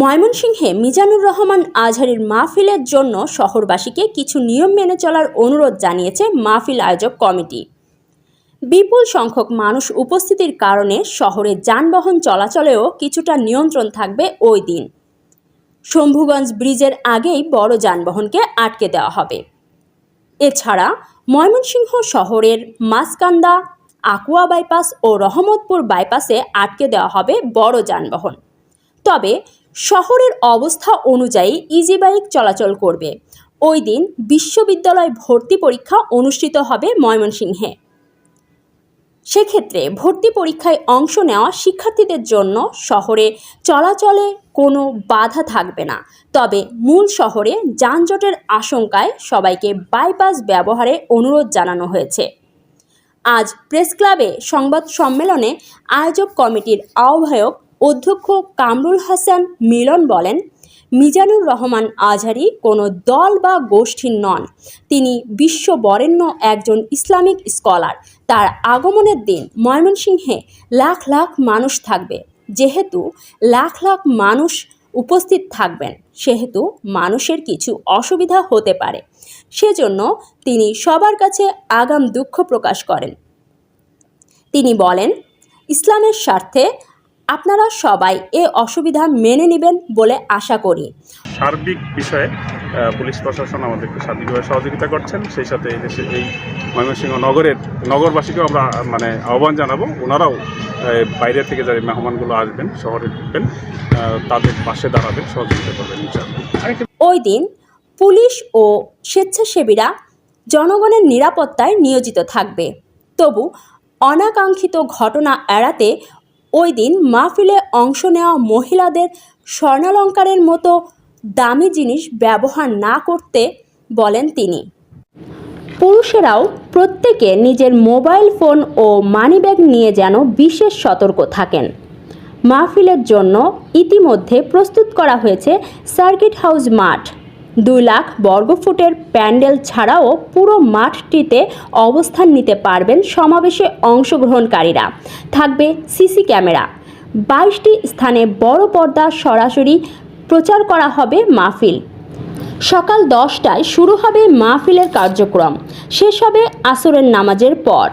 ময়মনসিংহে মিজানুর রহমান আজহারির মাহফিলের জন্য শহরবাসীকে কিছু নিয়ম মেনে চলার অনুরোধ জানিয়েছে মাহফিল আয়োজক কমিটি। বিপুল সংখ্যক মানুষ উপস্থিতির কারণে শহরে যানবাহন চলাচলেও কিছুটা নিয়ন্ত্রণ থাকবে ওই দিন। শম্ভুগঞ্জ ব্রিজের আগেই বড় যানবাহনকে আটকে দেওয়া হবে। এছাড়া ময়মনসিংহ শহরের মাসকান্দা, আকুয়া বাইপাস ও রহমতপুর বাইপাসে আটকে দেওয়া হবে বড় যানবাহন। তবে শহরের অবস্থা অনুযায়ী ইজি বাইক চলাচল করবে। ওই দিন বিশ্ববিদ্যালয় ভর্তি পরীক্ষা অনুষ্ঠিত হবে ময়মনসিংহে। সেক্ষেত্রে ভর্তি পরীক্ষায় অংশ নেওয়া শিক্ষার্থীদের জন্য শহরে চলাচলে কোনো বাধা থাকবে না। তবে মূল শহরে যানজটের আশঙ্কায় সবাইকে বাইপাস ব্যবহারে অনুরোধ জানানো হয়েছে। আজ প্রেস ক্লাবে সংবাদ সম্মেলনে আয়োজক কমিটির আহ্বায়ক অধ্যক্ষ কামরুল হাসান মিলন বলেন, মিজানুর রহমান আজহারি কোনো দল বা গোষ্ঠীর নন। তিনি বিশ্ব বরেণ্য একজন ইসলামিক স্কলার। তার আগমনের দিন ময়মনসিংহে লাখ লাখ মানুষ থাকবে। যেহেতু লাখ লাখ মানুষ উপস্থিত থাকবেন, সেহেতু মানুষের কিছু অসুবিধা হতে পারে। সেজন্য তিনি সবার কাছে আগাম দুঃখ প্রকাশ করেন। তিনি বলেন, ইসলামের স্বার্থে আপনারা সবাই এ অসুবিধা মেনে নেবেন বলে আশা করি। সার্বিক বিষয়ে পুলিশ প্রশাসন আমাদেরকে সার্বিকভাবে সহযোগিতা করছেন। সেই সাথে এই দেশে এই ময়মনসিংহ নগরের নগরবাসীকেও আমরা মানে আহ্বান জানাব। ওনারাও বাইরে থেকে যারা মেহমানগুলো আসবেন শহরে ঢুকবেন তাদের পাশে দাঁড়াবেন সহযোগিতা করবেন ইনশাআল্লাহ। ওই দিন পুলিশ ও স্বেচ্ছাসেবীরা জনগণের নিরাপত্তায় নিয়োজিত থাকবে। তবু অনাকাঙ্ক্ষিত ঘটনা এড়াতে ওই দিন মাহফিলে অংশ নেওয়া মহিলাদের স্বর্ণালঙ্কারের মতো দামি জিনিস ব্যবহার না করতে বলেন তিনি। পুরুষেরাও প্রত্যেকে নিজের মোবাইল ফোন ও মানিব্যাগ নিয়ে যেন বিশেষ সতর্ক থাকেন। মাহফিলের জন্য ইতিমধ্যে প্রস্তুত করা হয়েছে সার্কিট হাউস মাঠ। দুই লাখ বর্গফুটের প্যান্ডেল ছাড়াও পুরো মাঠটিতে অবস্থান নিতে পারবেন সমাবেশে অংশগ্রহণকারীরা। থাকবে সিসি ক্যামেরা। বাইশটি স্থানে বড় পর্দা সরাসরি প্রচার করা হবে মাহফিল। সকাল দশটায় শুরু হবে মাহফিলের কার্যক্রম। শেষ হবে আসরের নামাজের পর।